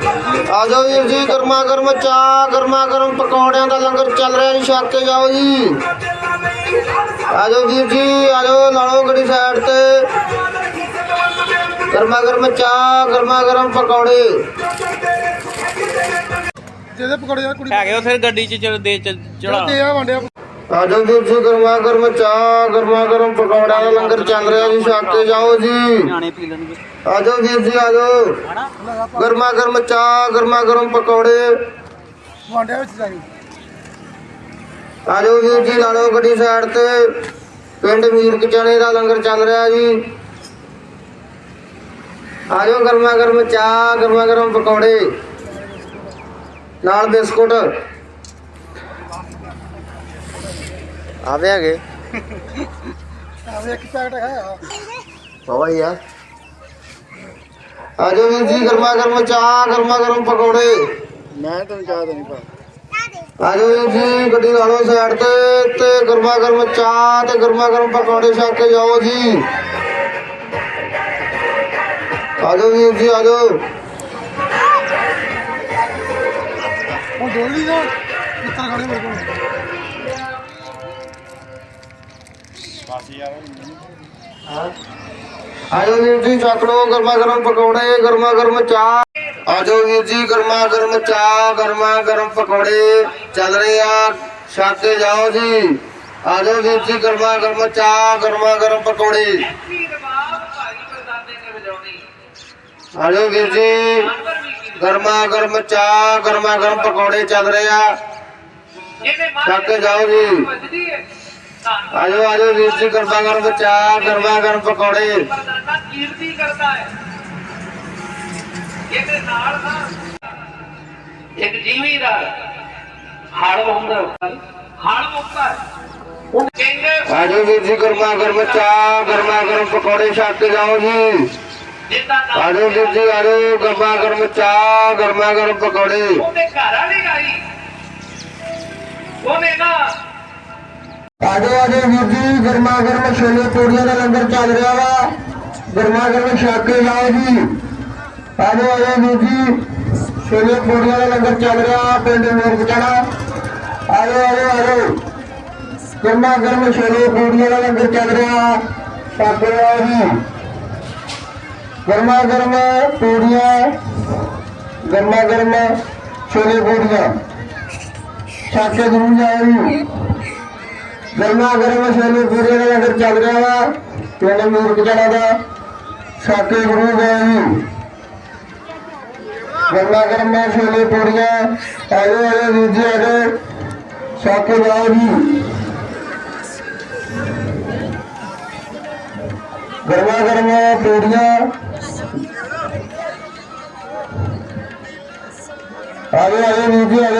ਆ ਜਾਓ ਵੀਰ ਜੀ ਗਰਮਾ ਗਰਮ ਚਾਹ ਗਰਮਾ ਗਰਮ ਪਕੌੜਿਆਂ ਦਾ ਲੰਗਰ ਚੱਲ ਰਿਹਾ ਜੀ ਛੱਕ ਕੇ ਜਾਓ ਜੀ। ਆ ਜਾਓ ਵੀਰ ਜੀ ਆ ਜਾਓ ਲਾਲੋ ਗੱਡੀ ਸਾਈਡ ਤੇ। ਗਰਮਾ ਗਰਮ ਚਾਹ ਗਰਮਾ ਗਰਮ ਪਕੌੜੇ। ਜਿਹਦੇ ਪਕੌੜੇ ਯਾਰ ਕੁੜੀ ਹੈਗੇ ਉਥੇ ਗੱਡੀ 'ਚ ਚਲ ਦੇ ਚੜਾ ਤੇ ਆ ਵੰਡਿਆ ਆ ਜਾਓ ਵੀਰ ਜੀ ਗਰਮਾ ਗਰਮ ਚਾਹ ਗਰਮਾ ਗਰਮ ਪਕੌੜਿਆਂ ਦਾ ਲੰਗਰ ਚੱਲ ਰਿਹਾ ਜੀ ਛੱਕ ਕੇ ਜਾਓ ਜੀ। ਨਿਆਣੇ ਪੀ ਲੈਣਗੇ। ਆ ਜਾਓ ਵੀਰ ਜੀ ਆ ਜਾਓ। ਗਰਮਾ ਗਰਮ ਚਾਹ ਗਰਮਾ ਗਰਮ ਪਕੌੜੇ। ਵੰਡਿਆ ਵਿੱਚ ਜਾਈ ਆ ਜਾਓ ਵੀਰ ਜੀ ਲਾ ਲਓ ਗੱਡੀ ਸਾਈਡ ਤੇ। ਪਿੰਡ ਮੀਰ ਕਚਾਣੇ ਦਾ ਲੰਗਰ ਚੱਲ ਰਿਹਾ ਜੀ। ਆ ਜਾਓ ਗਰਮਾ ਗਰਮ ਚਾਹ ਗਰਮਾ ਗਰਮ ਪਕੌੜੇ। ਨਾਲ ਬਿਸਕੁਟ। ਪੈਕਟ ਹੈ ਬਾਬਾ ਯਾਰ ਆ। ਜਾਓ ਵੀਰ ਜੀ ਗਰਮਾ ਗਰਮ ਚਾਹ ਗਰਮਾ ਗਰਮ ਪਕੌੜੇ। ਮੈਂ ਤੈਨੂੰ ਚਾਹ ਦੇਣੀ ਪਾ। ਆ ਜਾਓ ਵੀਰ ਜੀ ਗੱਡੀ ਲਾ ਲਓ ਸਾਈਡ ਤੇ ਤੇ ਗਰਮਾ ਗਰਮ ਚਾਹ ਤੇ ਗਰਮਾ ਗਰਮ ਪਕੌੜੇ ਛਕ ਕੇ ਜਾਓ ਜੀ। ਆ ਜਾਓ ਵੀਰ ਜੀ ਆ ਜਾਓ। ਉਹ ਡੋਲੀ ਦਾ ਕਿੱਤਰ ਖਾਣੇ ਮੇਰੇ ਕੋਲ ਆ। ਵੀਰ ਜੀ ਛਕ ਲਓ, ਗਰਮਾ ਗਰਮ ਪਕੌੜੇ, ਗਰਮਾ ਗਰਮ ਚਾਹ। ਆ ਵੀਰ ਜੀ, ਗਰਮਾ ਗਰਮ ਚਾਹ, ਗਰਮਾ ਗਰਮ ਪਕੌੜੇ ਚੱਲ ਰਹੇ ਆ। ਛਕ ਕੇ ਜਾਓ ਜੀ। ਆ ਵੀਰ ਜੀ, ਗਰਮਾ ਗਰਮ ਚਾਹ, ਗਰਮਾ ਗਰਮ ਪਕੌੜੇ। ਆਜੋ ਵੀਰ ਜੀ, ਗਰਮਾ ਗਰਮ ਚਾਹ, ਗਰਮਾ ਗਰਮ ਪਕੌੜੇ ਚੱਲ ਰਹੇ ਆ। ਛਕ ਕੇ ਜਾਓ ਜੀ। ਆ ਜਾਓ ਆ ਜਾਓ ਵੀਰ ਜੀ ਗਰਮਾ ਗਰਮ ਚਾਹ ਗਰਮਾ ਗਰਮ ਪਕੌੜੇ। ਕੀਰਤੀ ਕਰਦਾ ਹੈ ਇਹਦੇ ਨਾਲ ਨਾ ਇੱਕ ਜ਼ਿਮੀਦਾਰ ਹਲ ਹੁੰਦਾ। ਹਲ ਮੁੱਕਦਾ ਹੈ। ਉਹ ਕਹਿੰਦੇ ਆ ਜਾਓ ਵੀਰ ਜੀ ਗਰਮਾ ਗਰਮ ਚਾਹ ਗਰਮਾ ਗਰਮ ਪਕੌੜੇ ਛਕ ਕੇ ਜਾਓ ਜੀ। ਜਿੱਦਾਂ ਆ ਜਾਓ ਵੀਰ ਜੀ ਆ ਜਾਓ ਗਰਮਾ ਗਰਮ ਚਾਹ ਗਰਮਾ ਗਰਮ ਪਕੌੜੇ। ਉਹਦੇ ਘਰ ਵਾਲੀ ਆਈ। ਉਹਨੇ ਨਾ ਆ ਜਾਓ ਵੀਰ ਜੀ ਗਰਮਾ ਗਰਮ ਛੋਲੇ ਪੂੜੀਆਂ ਦਾ ਲੰਗਰ ਚੱਲ ਰਿਹਾ ਵਾ। ਗਰਮਾ ਗਰਮ ਛਕ ਕੇ ਜਾਓ ਜੀ। ਆ ਜਾਓ ਵੀਰ ਜੀ, ਛੋਲੇ ਪੂੜੀਆਂ ਦਾ ਲੰਗਰ ਚੱਲ ਰਿਹਾ ਪਿੰਡ ਮੇਰ ਕਚਾਣਾ ਆ ਜਾਓ ਆ ਗਰਮਾ ਗਰਮ ਛੋਲੇ ਪੂੜੀਆਂ ਦਾ ਲੰਗਰ ਚੱਲ ਰਿਹਾ। ਛਕ ਕੇ ਜਾਓ ਜੀ। ਗਰਮਾ ਗਰਮ ਪੂੜੀਆਂ ਗਰਮਾ ਗਰਮ ਛੋਲੇ ਪੂੜੀਆਂ। ਛਾਕੇ ਕੇ ਜ਼ਰੂਰ ਜਾਓ ਜੀ। ਗਰਮਾ ਗਰਮ ਛੋਲੇ ਪੂਰੇ ਦਾ ਲੰਗਰ ਚੱਲ ਰਿਹਾ ਵਾ, ਪਿੰਡ ਮੂਰਖ ਦਾ ਸਾਕੇ ਗੁਰੂ ਗਏ ਜੀ। ਗਰਮਾ ਗਰਮ ਛੋਲੇ ਪੂਰੀਆਂ ਆਜੋ ਆਜੋ ਵੀਰ ਆਜੋ ਸਾਕੇ ਜਾਓ ਜੀ। ਗਰਮਾ ਗਰਮ ਪੂਰੀਆਂ। ਆਜੋ ਆਜੋ ਵੀਰ ਜੀ ਆਜੋ